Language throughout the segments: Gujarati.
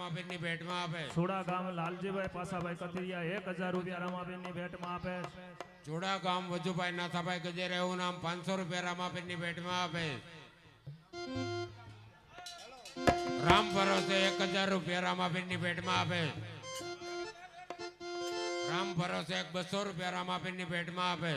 રામાબેનની ભેટમાં આપે. છોડા ગામ લાલજીભાઈ પાસાભાઈ કથિરિયા એક હજાર રૂપિયા રામાબેનની ભેટમાં આપે. જોડા ગામ વજુભાઈ નાથાભાઈ ગજેરે એવું નામ પાંચસો રૂપિયા રામાબેનની ભેટમાં આપે. રામ ભરોસે એક હજાર રૂપિયા રામાબેનની આપે. રામ ભરોસે બસો રૂપિયા રામાબેનની ભેટમાં આપે.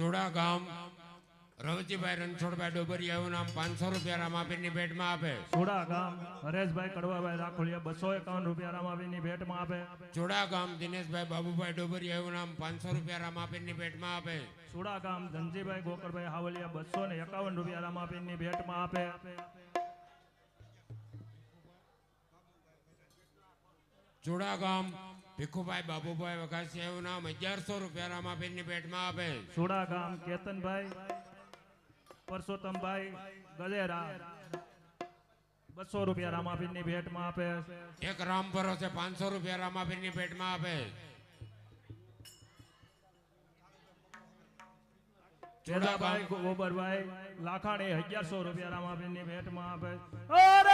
જોડા ગામ. રવજીભાઈ રણછોડભાઈ ડોબરિયા એવું નામ પાંચસો રૂપિયા રામાબેનની ભેટમાં આપે. જોડા ગામ હરેશભાઈ કડવાભાઈ રાખોલિયા બસો એકાવન રૂપિયા રામાબેનની ભેટમાં આપે. જોડા ગામ દિનેશભાઈ બાબુભાઈ ડોબરિયા એવું નામ પાંચસો રૂપિયા રામાબેનની ભેટમાં આપે. સુડા ગામ ધનજીભાઈ ગોકળભાઈ હાવલિયા બસો ને એકાવન રૂપિયા રામાબેનની ભેટમાં આપે. જોડા ગામ ભીખુભાઈ બાબુભાઈ વઘાસિયા એવું નામ અગિયારસો રૂપિયા રામાબેનની ભેટમાં આપે. સુડા ગામ કેતનભાઈ પરસોત્તમભાઈ ગજેરા બસો રૂપિયા રામાબેનની ભેટમાં આપે. એક રામ ભરોસે પાંચસો રૂપિયા રામાબેનની ભેટમાં આપે. જોડા કેદાભાઈ ગામ ગોબરભાઈ લાખાણી અગિયારસો રૂપિયા રામાબેનની ભેટમાં આપે. ઓય!